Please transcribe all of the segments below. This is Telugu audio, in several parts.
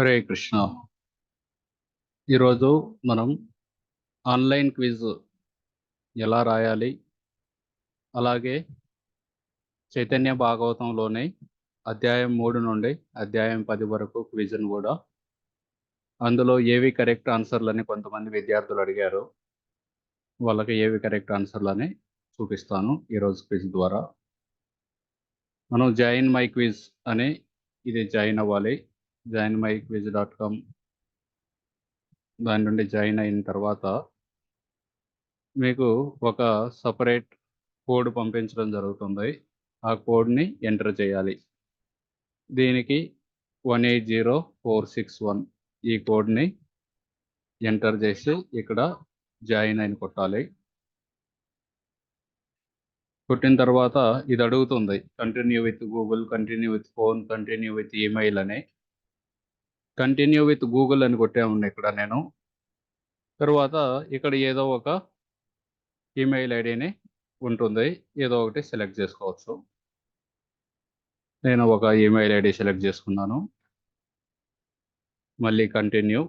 హరే కృష్ణ. ఈరోజు మనం ఆన్లైన్ క్విజ్ ఎలా రాయాలి? అలాగే చైతన్య భాగవతంలోని అధ్యాయం మూడు నుండి అధ్యాయం పది వరకు క్విజ్ను కూడా అందులో ఏవి కరెక్ట్ ఆన్సర్లని కొంతమంది విద్యార్థులు అడిగారు. వాళ్ళకి ఏవి కరెక్ట్ ఆన్సర్లని చూపిస్తాను ఈరోజు క్విజ్ ద్వారా. మనం జాయిన్ మై క్విజ్ అని ఇది జాయిన్ అవ్వాలి. Join my quiz dot com. దాని నుండి జాయిన్ అయిన తర్వాత మీకు ఒక సపరేట్ కోడ్ పంపించడం జరుగుతుంది. ఆ కోడ్ని ఎంటర్ చేయాలి. దీనికి one eight zero four six one ఈ కోడ్ని ఎంటర్ చేసి ఇక్కడ జాయిన్ అయిన కొట్టాలి. కొట్టిన తర్వాత ఇది అడుగుతుంది. Continue with Google continue with phone continue with email అని. కంటిన్యూ విత్ గూగుల్ అని కొట్టామండి ఇక్కడ నేను. తర్వాత ఇక్కడ ఏదో ఒక ఈమెయిల్ ఐడిని ఉంటుంది. ఏదో ఒకటి సెలెక్ట్ చేసుకోవచ్చు. నేను ఒక ఈమెయిల్ ఐడి సెలెక్ట్ చేసుకున్నాను. మళ్ళీ కంటిన్యూ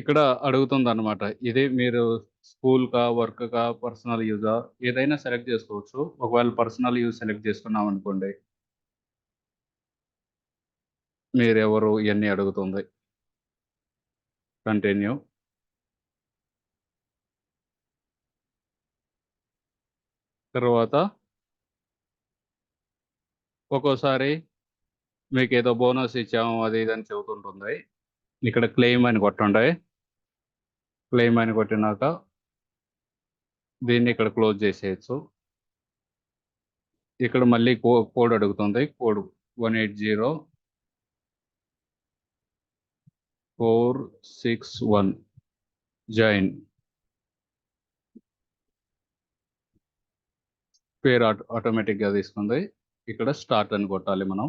ఇక్కడ అడుగుతుంది అనమాట ఇది మీరు స్కూల్కా వర్క్కా పర్సనల్ యూజా ఏదైనా సెలెక్ట్ చేసుకోవచ్చు. ఒకవేళ పర్సనల్ యూజ్ సెలెక్ట్ చేసుకున్నాం అనుకోండి మీరెవరు ఇవన్నీ అడుగుతుంది? కంటిన్యూ తర్వాత ఒక్కోసారి మీకు ఏదో బోనస్ ఇచ్చాము అది ఇది అని చెబుతుంటుంది. ఇక్కడ క్లెయిమ్ అని కొట్టండి. క్లెయిమ్ అని కొట్టినాక దీన్ని ఇక్కడ క్లోజ్ చేసేయచ్చు. ఇక్కడ మళ్ళీ కో కోడ్ అడుగుతుంది. Code one eight zero four six one join పేరు ఆటో ఆటోమేటిక్గా తీసుకుంది. ఇక్కడ స్టార్ట్ అని కొట్టాలి మనం.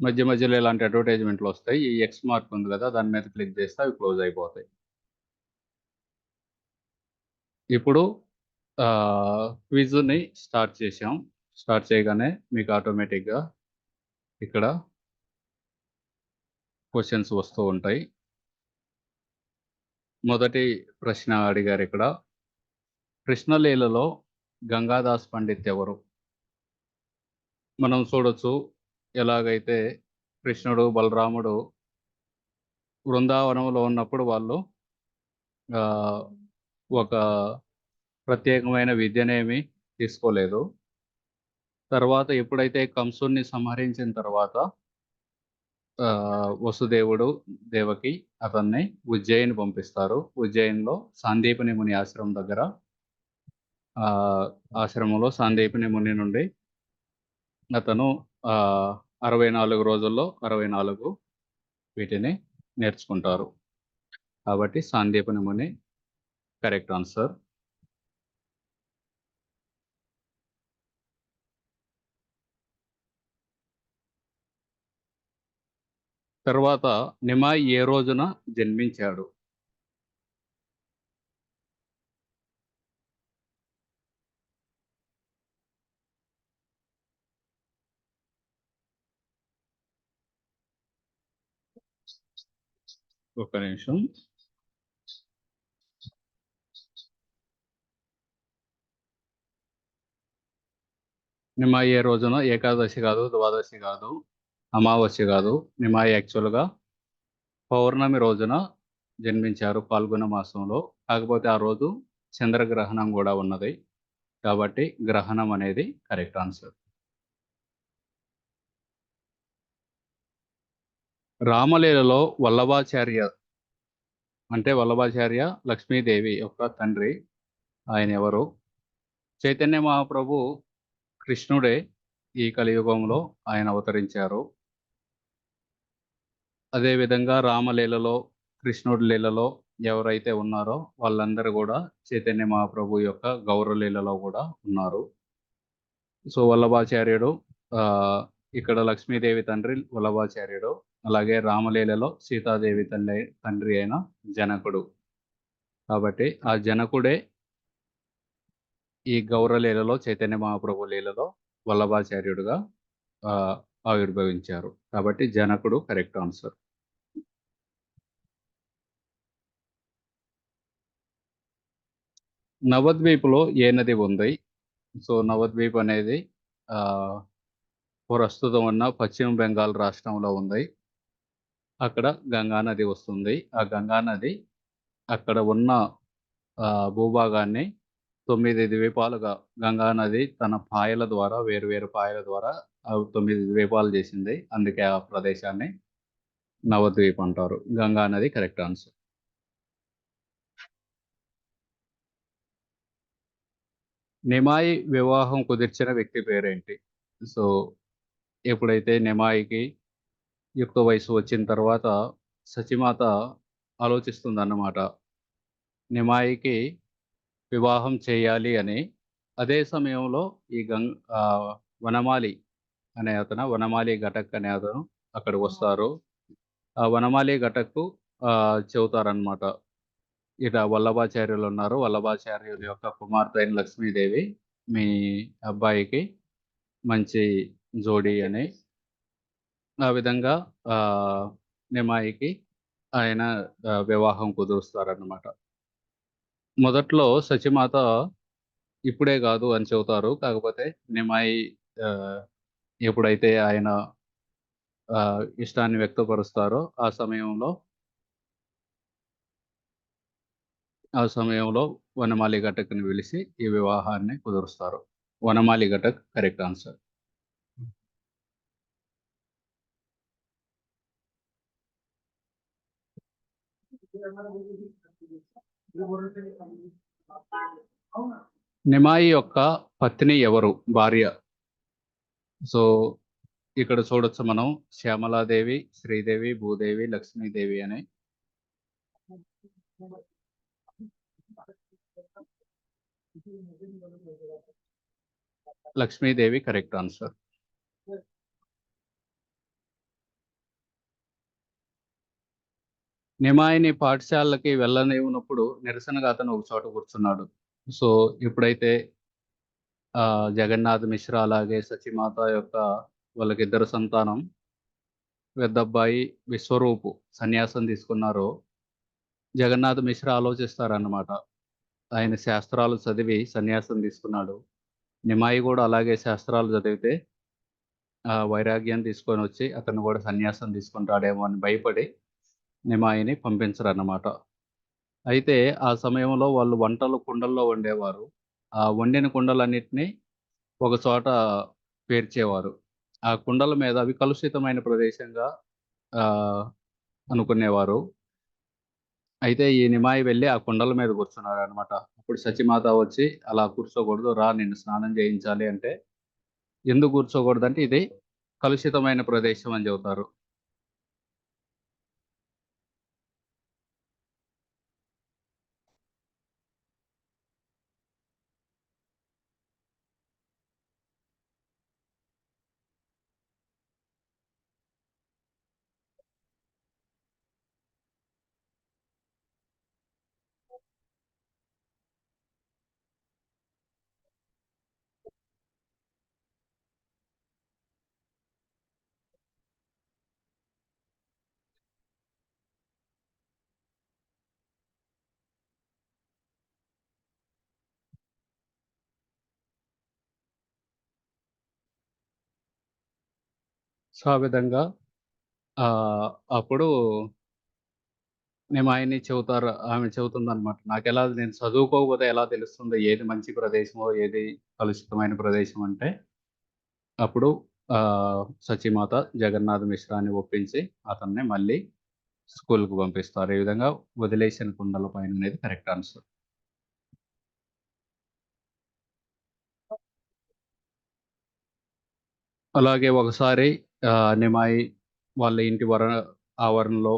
మధ్య మధ్యలో ఇలాంటి అడ్వర్టైజ్మెంట్లు వస్తాయి. ఈ ఎక్స్ మార్క్ ఉంది కదా దాని మీద క్లిక్ చేస్తే అవి క్లోజ్ అయిపోతాయి. ఇప్పుడు క్విజ్ని స్టార్ట్ చేసాం స్టార్ట్ చేయగానే మీకు ఆటోమేటిక్గా ఇక్కడ క్వశ్చన్స్ వస్తూ ఉంటాయి. మొదటి ప్రశ్న అడిగారు ఇక్కడ. కృష్ణలీలలో గంగాదాస్ పండిత్ ఎవరు? మనం చూడొచ్చు ఎలాగైతే కృష్ణుడు బలరాముడు బృందావనంలో ఉన్నప్పుడు వాళ్ళు ఒక ప్రత్యేకమైన విద్యనేమి తీసుకోలేదు. తర్వాత ఎప్పుడైతే కంసుని సంహరించిన తర్వాత వసుదేవుడు దేవకి అతన్ని ఉజ్జయిని పంపిస్తారు. ఉజ్జయిన్లో సాందీపని ముని ఆశ్రమం దగ్గర ఆశ్రమంలో సాందీపని ముని నుండి అతను అరవై నాలుగు రోజుల్లో అరవై నాలుగు వీటిని నేర్చుకుంటారు. కాబట్టి సాందీపని ముని కరెక్ట్ ఆన్సర్. తర్వాత నిమాయ్ ఏ రోజున జన్మించాడు? ఒక నిమిషం. నిమాయి ఏ రోజున? ఏకాదశి కాదు ద్వాదశి కాదు. అమావాస్య కాదు నిమాయి యాక్చువల్గా పౌర్ణమి రోజున జన్మించారు పాల్గొన మాసంలో. కాకపోతే ఆ రోజు చంద్రగ్రహణం కూడా ఉన్నది. కాబట్టి గ్రహణం అనేది కరెక్ట్ ఆన్సర్. రామలీలలో వల్లభాచార్య అంటే వల్లభాచార్య లక్ష్మీదేవి యొక్క తండ్రి ఆయన ఎవరు? చైతన్య మహాప్రభు కృష్ణుడే ఈ కలియుగంలో ఆయన అవతరించారు. అదేవిధంగా రామలీలలో కృష్ణుడి లీలలో ఎవరైతే ఉన్నారో వాళ్ళందరూ కూడా చైతన్య మహాప్రభు యొక్క గౌరవలీలలో కూడా ఉన్నారు. సో వల్లభాచార్యుడు ఇక్కడ లక్ష్మీదేవి తండ్రి వల్లభాచార్యుడు అలాగే రామలీలలో సీతాదేవి తండ్రి తండ్రి అయిన జనకుడు. కాబట్టి ఆ జనకుడే ఈ గౌరలీలలో చైతన్య మహాప్రభు లీలలో వల్లభాచార్యుడుగా ఆవిర్భవించారు. కాబట్టి జనకుడు కరెక్ట్ ఆన్సర్. నవద్వీప్‌లో ఏ నది ఉంది? సో, నవద్వీప్ అనేది ప్రస్తుతం ఉన్న పశ్చిమ బెంగాల్ రాష్ట్రంలో ఉంది. అక్కడ గంగా నది వస్తుంది. ఆ గంగా నది అక్కడ ఉన్న భూభాగాన్ని తొమ్మిది ద్వీపాలుగా గంగా నది తన పాయల ద్వారా వేరు వేరు పాయల ద్వారా తొమ్మిది ద్వీపాలు చేసింది. అందుకే ఆ ప్రదేశాన్ని నవద్వీప్ అంటారు. గంగా నది కరెక్ట్ ఆన్సర్. నిమాయి వివాహం కుదిర్చిన వ్యక్తి పేరేంటి? సో, ఎప్పుడైతే నిమాయికి యుక్త వయసు వచ్చిన తర్వాత సచిమాత ఆలోచిస్తుందన్నమాట. నిమాయికి వివాహం చేయాలి అని. అదే సమయంలో ఈ గంగ వనమాలి అనే అతను వనమాలి ఘటక్ అనే అతను అక్కడికొస్తారు. ఆ వనమాలి ఘటక్‌కు చెబుతారనమాట. ఇలా వల్లభాచార్యులున్నారు. వల్లభాచార్యుల యొక్క కుమార్తె అయిన లక్ష్మీదేవి మీ అబ్బాయికి మంచి జోడీ అని. ఆ విధంగా ఆహ్, నిమాయికి ఆయన వివాహం కుదురుస్తారన్నమాట. మొదట్లో సచీమాత ఇప్పుడే గాదు అని చెబుతారు. కాకపోతే నిమాయి ఎప్పుడైతే ఆయన ఇష్టాన్ని వ్యక్తపరుస్తారో ఆ సమయంలో ఆ సమయంలో వనమాలి ఘటక్‌ని పిలిచి ఈ వివాహాన్ని కుదురుస్తారు. Vanamali Ghatak correct answer. నిమాయి యొక్క పత్ని ఎవరు? భార్య. సో, ఇక్కడ చూడొచ్చు మనం శ్యామలాదేవి, శ్రీదేవి, భూదేవి, లక్ష్మీదేవి అని. Lakshmidevi correct answer. నిమాయిని పాఠశాలకి వెళ్ళనివ్వనప్పుడు నిరసనగా అతను ఒక చోట కూర్చున్నాడు. సో, ఎప్పుడైతే జగన్నాథ్ మిశ్రా అలాగే సచిమాత యొక్క వాళ్ళకిద్దరు సంతానం పెద్దబ్బాయి విశ్వరూపు సన్యాసం తీసుకున్నారు జగన్నాథ్ మిశ్రా ఆలోచిస్తారన్నమాట. ఆయన శాస్త్రాలు చదివి సన్యాసం తీసుకున్నాడు. నిమాయి కూడా అలాగే శాస్త్రాలు చదివితే వైరాగ్యం వైరాగ్యం తీసుకొనొచ్చి అతను కూడా సన్యాసం తీసుకుంటాడేమో అని భయపడి నిమాయిని పంపించరన్నమాట. అయితే ఆ సమయంలో వాళ్ళు వంటలు కుండల్లో వండేవారు. ఆ వండిన కుండలన్నిటిని ఒక చోట పేర్చేవారు. ఆ కుండల మీద అవి కలుషితమైన ప్రదేశంగా అనుకునేవారు. అయితే ఈ నిమాయి వెళ్ళి ఆ కుండల మీద కూర్చున్నారు అనమాట అప్పుడు సచిమాత వచ్చి "అలా కూర్చోకూడదు. రా నిన్ను స్నానం చేయించాలి" అంటే, ఎందుకు కూర్చోకూడదంటే ఇది కలుషితమైన ప్రదేశం అని చెబుతారు. సో, ఆ విధంగా అప్పుడు మేము ఆయన్ని చెబుతారు. ఆమె చెబుతుందన్నమాట. ఎలా నేను చదువుకోకపోతే ఎలా తెలుస్తుంది ఏది మంచి ప్రదేశమో, ఏది కలుషితమైన ప్రదేశం అంటే, అప్పుడు సచిమాత జగన్నాథ్ మిశ్రాని ఒప్పించి అతన్ని మళ్ళీ స్కూల్కి పంపిస్తారు. ఈ విధంగా వదిలేసిన కుండల పైన అనేది కరెక్ట్ ఆన్సర్. అలాగే ఒకసారి నిమాయి వాళ్ళ ఇంటి వర ఆవరణలో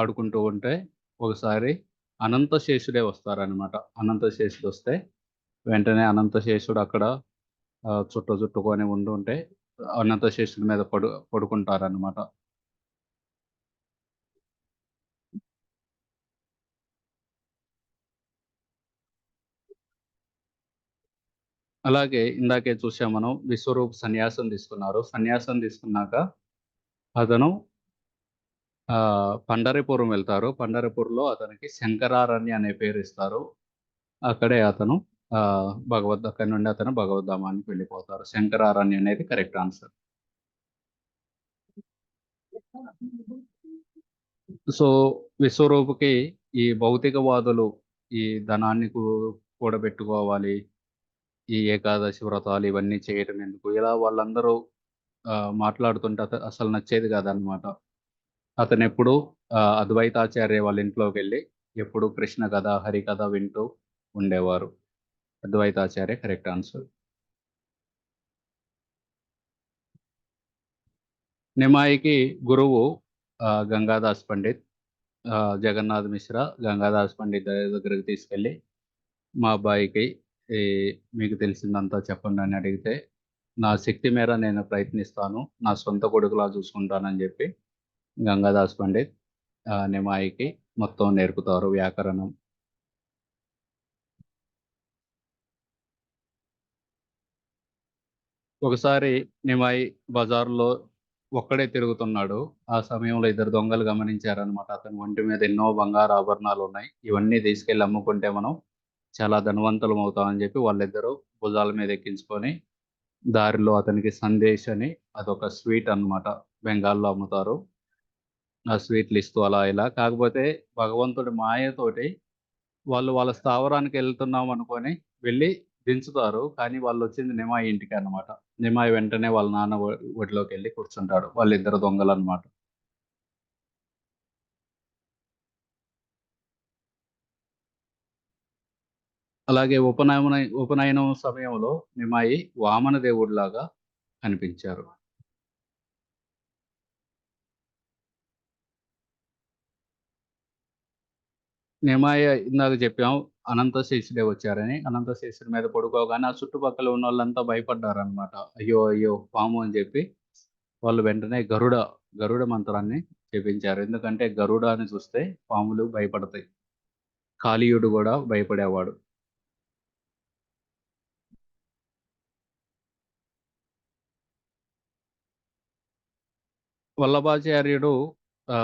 ఆడుకుంటూ ఉంటే ఒకసారి అనంతశేషుడే వస్తారనమాట. అనంతశేషుడొస్తే వెంటనే అనంతశేషుడు అక్కడ ఆహ్, చుట్ట చుట్టుకొని ఉండుంటే అనంతశేషుడి మీద పడు పడుకుంటారనమాట. అలాగే ఇందాకే చూసాం మనం విశ్వరూప్ సన్యాసం తీసుకున్నారు. సన్యాసం తీసుకున్నాక అతను ఆ పండరిపురం వెళ్తారు. పండరిపూర్లో అతనికి శంకరారణ్య అనే పేరు ఇస్తారు. అక్కడే అతను ఆ భగవద్ అక్కడి నుండి అతను భగవద్ధామానికి వెళ్ళిపోతారు. శంకరారణ్య అనేది కరెక్ట్ ఆన్సర్. సో విశ్వరూపుకి ఈ భౌతికవాదులు ఈ ధనాన్ని కూడబెట్టుకోవాలి. ఈ ఏకాదశి వ్రతాలు ఇవన్నీ చేయటం ఎందుకు? ఇలా వాళ్ళందరూ మాట్లాడుతుంటే అత- అసలు నచ్చేది కాదనమాట అతను ఎప్పుడు అద్వైతాచార్య వాళ్ళ ఇంట్లోకి వెళ్ళి ఎప్పుడు కృష్ణ కథ హరి కథ వింటూ ఉండేవారు. Advaitacharya correct answer. నిమాయికి గురువు గంగాదాస్ పండిత్ జగన్నాథ్ మిశ్రా గంగాదాస్ పండిత్ దగ్గరికి తీసుకెళ్ళి మా అబ్బాయికి మీకు తెలిసిందంతా చెప్పండి అని అడిగితే నా శక్తి మేర నేను ప్రయత్నిస్తాను నా సొంత కొడుకులా చూసుకుంటానని చెప్పి గంగాదాస్ పండిత్ నిమాయికి మొత్తం నేర్పుతారు వ్యాకరణం. ఒకసారి నిమాయి బజార్లో ఒక్కడే తిరుగుతున్నాడు. ఆ సమయంలో ఇద్దరు దొంగలు గమనించారనమాట అతని ఒంటి మీద ఎన్నో బంగారు ఆభరణాలు ఉన్నాయి ఇవన్నీ తీసుకెళ్ళి అమ్ముకుంటే మనం చాలా ధనవంతులం అవుతామని చెప్పి వాళ్ళిద్దరూ భుజాల మీద ఎక్కించుకొని దారిలో అతనికి సందేశ్ అని అదొక స్వీట్ అన్నమాట. బెంగాల్లో అమ్ముతారు. ఆ స్వీట్లు ఇస్తూ అలా ఇలా. కాకపోతే భగవంతుడి మాయతోటి వాళ్ళు వాళ్ళ స్థావరానికి వెళ్తున్నాం అనుకొని వెళ్ళి దించుతారు. కానీ వాళ్ళు వచ్చింది నిమాయి ఇంటికి అన్నమాట. నిమాయి వెంటనే వాళ్ళ నాన్న ఒడిలోకి వెళ్ళి కూర్చుంటాడు. వాళ్ళిద్దరు దొంగలు అన్నమాట అలాగే ఉపనయన ఉపనయనం సమయంలో నిమాయి వామన దేవుడిలాగా కనిపించారు నిమాయ ఇందాక చెప్పాం అనంత శేషుడే వచ్చారని. అనంత శేషుడి మీద పడుకోగానే ఆ చుట్టుపక్కల ఉన్న వాళ్ళంతా భయపడ్డారు అనమాట అయ్యో అయ్యో పాము అని చెప్పి వాళ్ళు వెంటనే గరుడ గరుడ మంత్రాన్ని చెప్పించారు ఎందుకంటే గరుడ అని చూస్తే పాములు భయపడతాయి. కాళీయుడు కూడా భయపడేవాడు. వల్లభాచార్యుడు ఆ,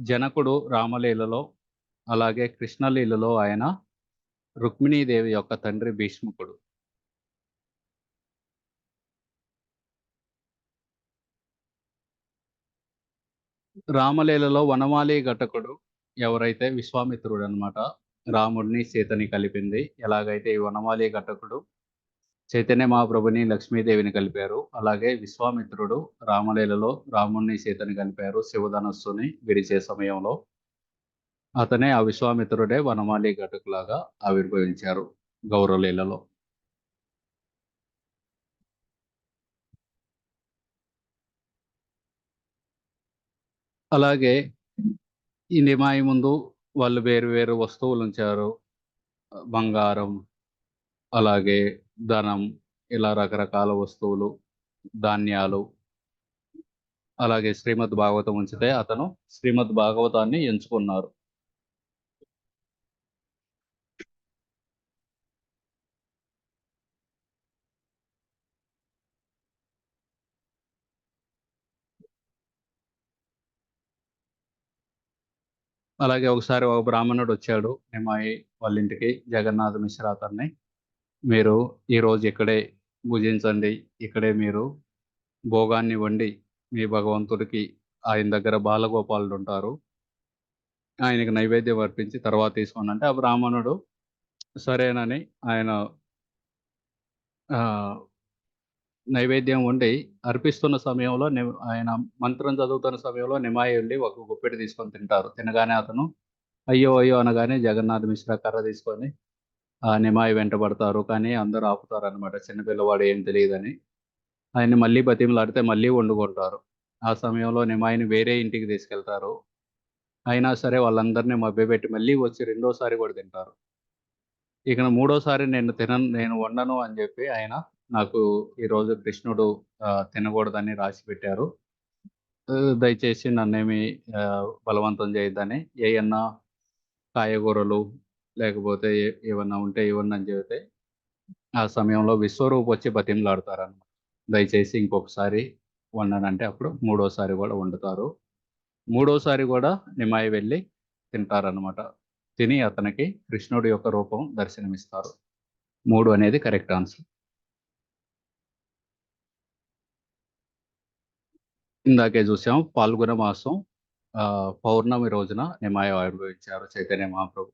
జనకుడు రామలీలలో అలాగే కృష్ణలీలలో ఆయన రుక్మిణీదేవి యొక్క తండ్రి భీష్ముకుడు. రామలీలలో వనమాలి ఘటకుడు ఎవరైతే విశ్వామిత్రుడు అన్నమాట రాముడిని సీతని కలిపింది. ఎలాగైతే ఈ వనమాలి ఘటకుడు చైతన్య మహాప్రభుని లక్ష్మీదేవిని కలిపారు. అలాగే విశ్వామిత్రుడు రామలీలలో రాముణ్ణి సీతని కలిపారు శివధనస్సుని విరిచే సమయంలో. అతనే ఆ విశ్వామిత్రుడే వనమాలి ఘటకులాగా ఆవిర్భవించారు గౌరవలీలలో. అలాగే ఈ నిమాయి ముందు వాళ్ళు వేరు వేరు వస్తువులు ఉంచారు. బంగారం అలాగే ధనం ఇలా రకరకాల వస్తువులు ధాన్యాలు అలాగే శ్రీమద్ భాగవతం ఉంచితే అతను శ్రీమద్ భాగవతాన్ని ఎంచుకున్నారు. అలాగే ఒకసారి ఒక బ్రాహ్మణుడు వచ్చాడు నిమాయి వాళ్ళ ఇంటికి జగన్నాథ మిశ్రా అతన్ని మీరు ఈరోజు ఇక్కడే భుజించండి. ఇక్కడే మీరు భోగాన్ని వండి మీ భగవంతుడికి ఆయన దగ్గర బాలగోపాలుడు ఉంటారు ఆయనకి నైవేద్యం అర్పించి తర్వాత తీసుకోండి. అంటే ఆ బ్రాహ్మణుడు సరేనని ఆయన నైవేద్యం వండి అర్పిస్తున్న సమయంలో ని- ఆయన మంత్రం చదువుతున్న సమయంలో నిమాయి వెళ్ళి ఒక గుప్పెడు తీసుకొని తింటారు. తినగానే అతను అయ్యో అయ్యో అనగానే జగన్నాథ్ మిశ్రా కర్ర తీసుకొని నిమాయి వెంటబడతారు కానీ అందరూ ఆపుతారు అనమాట చిన్నపిల్లవాడు ఏం తెలియదని. ఆయన్ని మళ్ళీ బతిమలాడితే మళ్ళీ వండుకుంటారు. ఆ సమయంలో నిమాయిని వేరే ఇంటికి తీసుకెళ్తారు. అయినా సరే వాళ్ళందరినీ మభ్యపెట్టి మళ్ళీ వచ్చి రెండోసారి కూడా తింటారు. ఇక మూడోసారి నేను తిన నేను వండను అని చెప్పి ఆయన నాకు ఈరోజు కృష్ణుడు తినకూడదని రాసి పెట్టారు. దయచేసి నన్నేమి బలవంతం చేయొద్దని. ఏమన్నా కాయగూరలు లేకపోతే ఏమన్నా ఉంటే ఏమన్నా అని చెబితే ఆ సమయంలో విశ్వరూప్ వచ్చి బతిమలాడతారనమాట దయచేసి ఇంకొకసారి వండనంటే అప్పుడు మూడోసారి కూడా వండుతారు. మూడోసారి కూడా నిమాయి వెళ్ళి తింటారనమాట తిని అతనికి కృష్ణుడి యొక్క రూపం దర్శనమిస్తారు. మూడు అనేది కరెక్ట్ ఆన్సర్. ఇందాకే చూసాం పాల్గొన మాసం పౌర్ణమి రోజున నిమాయ ఆవిర్భవించారు చైతన్య మహాప్రభు.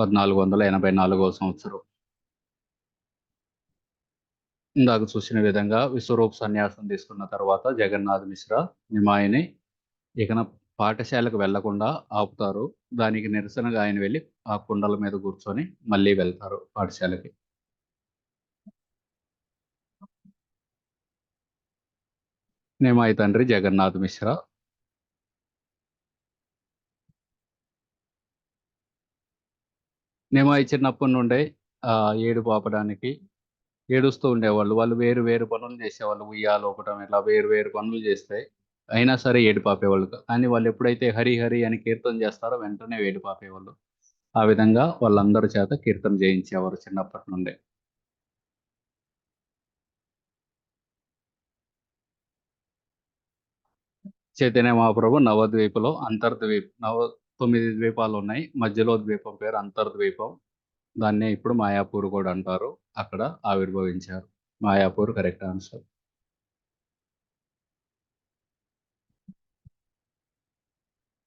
పద్నాలుగు వందల ఎనభై నాలుగవ సంవత్సరం. ఇందాక చూసిన విధంగా విశ్వరూప సన్యాసం తీసుకున్న తర్వాత జగన్నాథ్ మిశ్రా నిమాయిని ఇకన పాఠశాలకు వెళ్ళకుండా ఆపుతారు. దానికి నిరసనగా ఆయన వెళ్ళి ఆ కుండల మీద కూర్చొని మళ్ళీ వెళ్తారు పాఠశాలకి. నిమాయి తండ్రి జగన్నాథ్ మిశ్రా. నిమాయి చిన్నప్పటి నుండే ఏడు పాపడానికి ఏడుస్తూ ఉండేవాళ్ళు. వాళ్ళు వేరు వేరు పనులు చేసేవాళ్ళు. ఉయ్యాలు ఒకటం ఇట్లా వేరు వేరు పనులు చేస్తే అయినా సరే ఏడు పాపేవాళ్ళు. కానీ వాళ్ళు ఎప్పుడైతే హరి హరి అని కీర్తన చేస్తారో వెంటనే ఏడు పాపేవాళ్ళు. ఆ విధంగా వాళ్ళందరి చేత కీర్తన చేయించేవారు చిన్నప్పటి నుండే. చైతన్య మహాప్రభు నవద్వీపులో అంతర్ద్వీప్ నవ తొమ్మిది ద్వీపాలు ఉన్నాయి. మధ్యలో ద్వీపం పేరు అంతర్ద్వీపం. దాన్నే ఇప్పుడు మాయాపూర్ కూడా అంటారు. అక్కడ ఆవిర్భవించారు. Mayapur correct answer.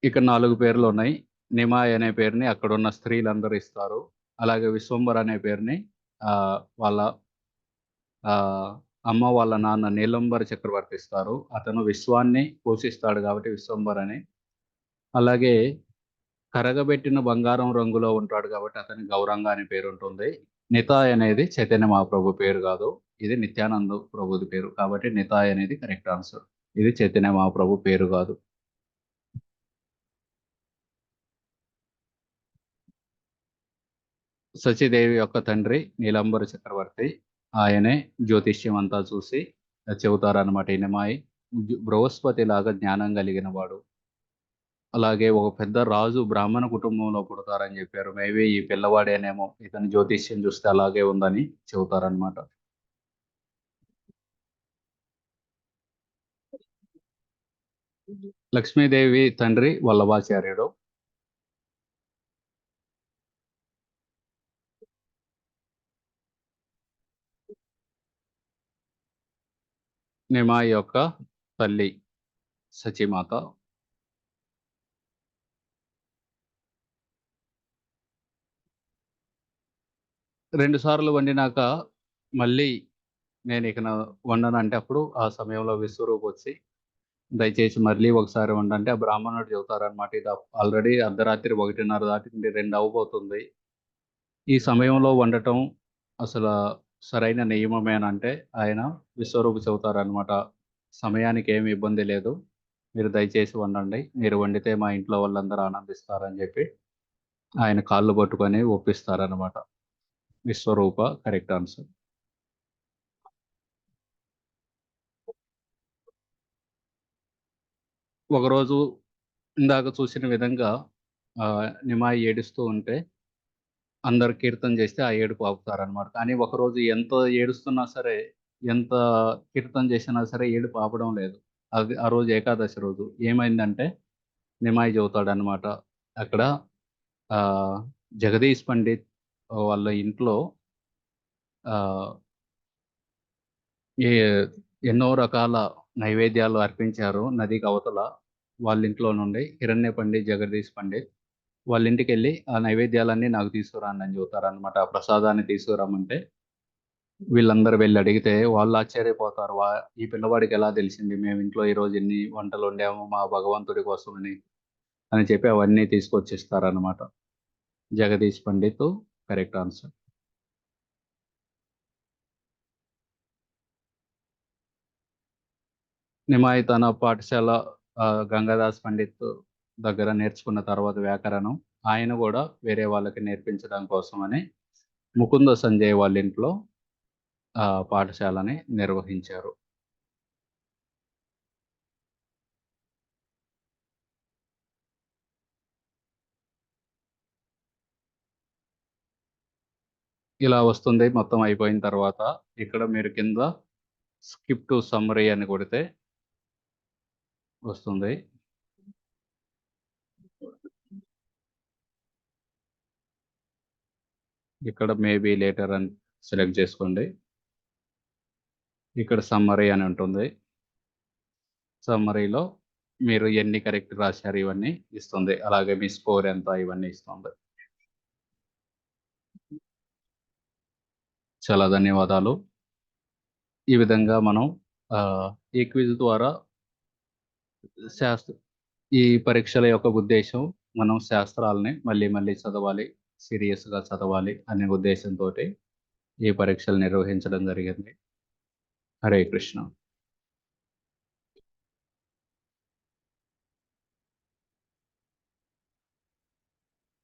ఇక్కడ నాలుగు పేర్లు ఉన్నాయి. నిమాయ్ అనే పేరుని అక్కడున్న స్త్రీలందరూ ఇస్తారు. అలాగే విశ్వంబర్ అనే పేరుని వాళ్ళ అమ్మ వాళ్ళ నాన్న నీలంబర్ చక్రవర్తి ఇస్తారు. అతను విశ్వాన్ని పోషిస్తాడు కాబట్టి విశ్వంబర్ అని. అలాగే కరగబెట్టిన బంగారం రంగులో ఉంటాడు కాబట్టి అతని గౌరంగా అనే పేరు ఉంటుంది. నితాయ్ అనేది చైతన్య మహాప్రభు పేరు కాదు. ఇది నిత్యానంద ప్రభుది పేరు. కాబట్టి నితాయ్ అనేది కరెక్ట్ ఆన్సర్. ఇది చైతన్య మహాప్రభు పేరు కాదు. సచిదేవి యొక్క తండ్రి నీలంబర చక్రవర్తి. ఆయనే జ్యోతిష్యం అంతా చూసి చెబుతారనమాట ఈయనమాయి బృహస్పతి లాగా జ్ఞానం కలిగిన వాడు. అలాగే ఒక పెద్ద రాజు బ్రాహ్మణ కుటుంబంలో పుడతారని చెప్పారు. మేబీ ఈ పిల్లవాడేనేమో ఇతని జ్యోతిష్యం చూస్తే అలాగే ఉందని చెబుతారనమాట లక్ష్మీదేవి తండ్రి వల్లభాచార్యుడు. నిమాయి యొక్క తల్లి సచిమాత. రెండు సార్లు వండినాక మళ్ళీ నేను ఇక వండను అంటే అప్పుడు ఆ సమయంలో విశ్వరూప్ వచ్చి దయచేసి మళ్ళీ ఒకసారి వండంటే ఆ బ్రాహ్మణుడు చెబుతారనమాట ఇది ఆల్రెడీ అర్ధరాత్రి ఒకటిన్నర దాటింది రెండు అవ్వబోతుంది ఈ సమయంలో వండటం అసలు సరైన నియమమేనంటే ఆయన విశ్వరూపు చెబుతారనమాట సమయానికి ఏమి ఇబ్బంది లేదు. మీరు దయచేసి వండండి. మీరు వండితే మా ఇంట్లో వాళ్ళందరూ ఆనందిస్తారని చెప్పి ఆయన కాళ్ళు పట్టుకొని ఒప్పిస్తారనమాట విశ్వరూప కరెక్ట్ ఆన్సర్. ఒకరోజు ఇందాక చూసిన విధంగా నిమాయి ఏడుస్తూ ఉంటే అందరు కీర్తన చేస్తే ఆ ఏడుపు ఆపుతారనమాట కానీ ఒకరోజు ఎంత ఏడుస్తున్నా సరే ఎంత కీర్తన చేసినా సరే ఏడుపు ఆపడం లేదు. అది ఆ రోజు ఏకాదశి రోజు. ఏమైందంటే నిమాయి చెబుతాడనమాట అక్కడ జగదీష్ పండిత్ వాళ్ళ ఇంట్లో ఏ ఎన్నో రకాల నైవేద్యాలు అర్పించారు నదికి అవతల వాళ్ళ ఇంట్లో నుండి. హిరణ్య పండిత్ జగదీష్ పండిత్ వాళ్ళ ఇంటికి వెళ్ళి ఆ నైవేద్యాలన్నీ నాకు తీసుకురాని అని చూతారనమాట ఆ ప్రసాదాన్ని తీసుకురామంటే వీళ్ళందరూ వెళ్ళి అడిగితే వాళ్ళు ఆశ్చర్యపోతారు. వా ఈ పిల్లవాడికి ఎలా తెలిసింది? మేము ఇంట్లో ఈరోజు ఎన్ని వంటలు వండాము? మా భగవంతుడి కోసమని అని చెప్పి అవన్నీ తీసుకొచ్చిస్తారనమాట జగదీష్ పండిత్ కరెక్ట్ ఆన్సర్. నిమాయి తన పాఠశాల గంగాదాస్ పండిత్ దగ్గర నేర్చుకున్న తర్వాత వ్యాకరణం. ఆయన కూడా వేరే వాళ్ళకి నేర్పించడం కోసమని ముకుంద సంజయ్ వాళ్ళ ఇంట్లో ఆ, పాఠశాలని నిర్వహించారు. ఇలా వస్తుంది మొత్తం అయిపోయిన తర్వాత ఇక్కడ మీరు కింద స్కిప్ టు సమ్మరీ అని కొడితే వస్తుంది. ఇక్కడ మేబీ లేటర్ అని సెలెక్ట్ చేసుకోండి. ఇక్కడ సమ్మరీ అని ఉంటుంది. సమ్మరీలో మీరు ఎన్ని కరెక్ట్ రాశారు ఇవన్నీ ఇస్తుంది. అలాగే మీ స్కోర్ ఎంత ఇవన్నీ ఇస్తుంది. చాలా ధన్యవాదాలు. ఈ విధంగా మనం ఈ క్విజ్ ద్వారా శాస్త్ర ఈ పరీక్షల యొక్క ఉద్దేశం మనం శాస్త్రాలని మళ్ళీ మళ్ళీ చదవాలి సీరియస్గా చదవాలి అనే ఉద్దేశంతో ఈ పరీక్షలు నిర్వహించడం జరిగింది. హరే కృష్ణ.